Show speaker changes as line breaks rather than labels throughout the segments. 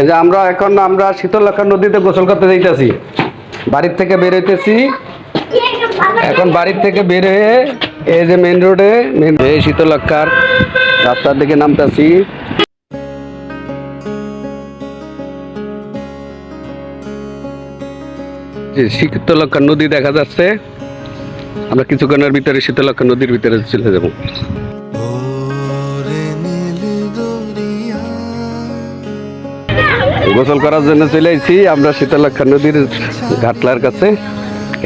এই যে আমরা এখন আমরা শীতলক্ষা নদীতে গোসল করতে যাইতেছি। বাড়ির থেকে বের হইতেছি। এখন বাড়ির থেকে বের হয়ে এই যে মেন রোডে মেন এই শীতলক্ষার রাস্তার দিকে নামতেছি। যে শীতলক্ষা নদী দেখা যাচ্ছে। আমরা কিছুক্ষণের ভিতরে শীতলক্ষা নদীর ভিতরে চলে যাব। গোসল করার জন্য চলে এসেছি আমরা শীতলক্ষা নদীর ঘাটলার কাছে।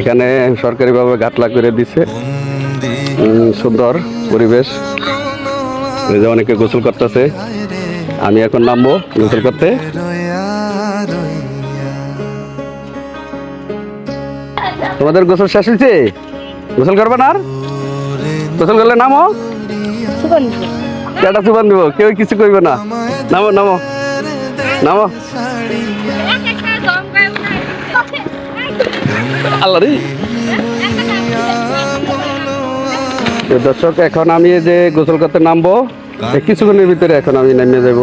এখানে সরকারিভাবে ঘাটলা করে দিছে। সুন্দর পরিবেশ। যে অনেকে গোসল করতেছে। আমি এখন নামবো গোসল করতে। তোমাদের গোসল শেষ হয়েছে গোসল করবে না আর? গোসল করলে নামো? কেটা সুবান দিব কেউ কিছু করবে না। নামো নামো। নামো। আল্লাহ রে। দর্শক এখন আমি যে গোসল করতে নামবো কিছুক্ষণের ভিতরে এখন আমি নেমে যাব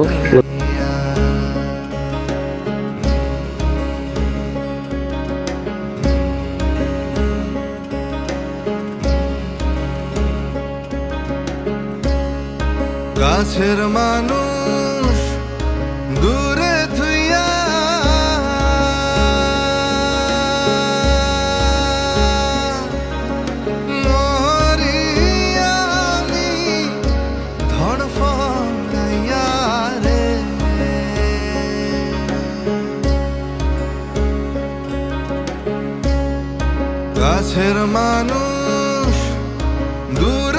গাছের মানুষ কাছের মানুষ দূর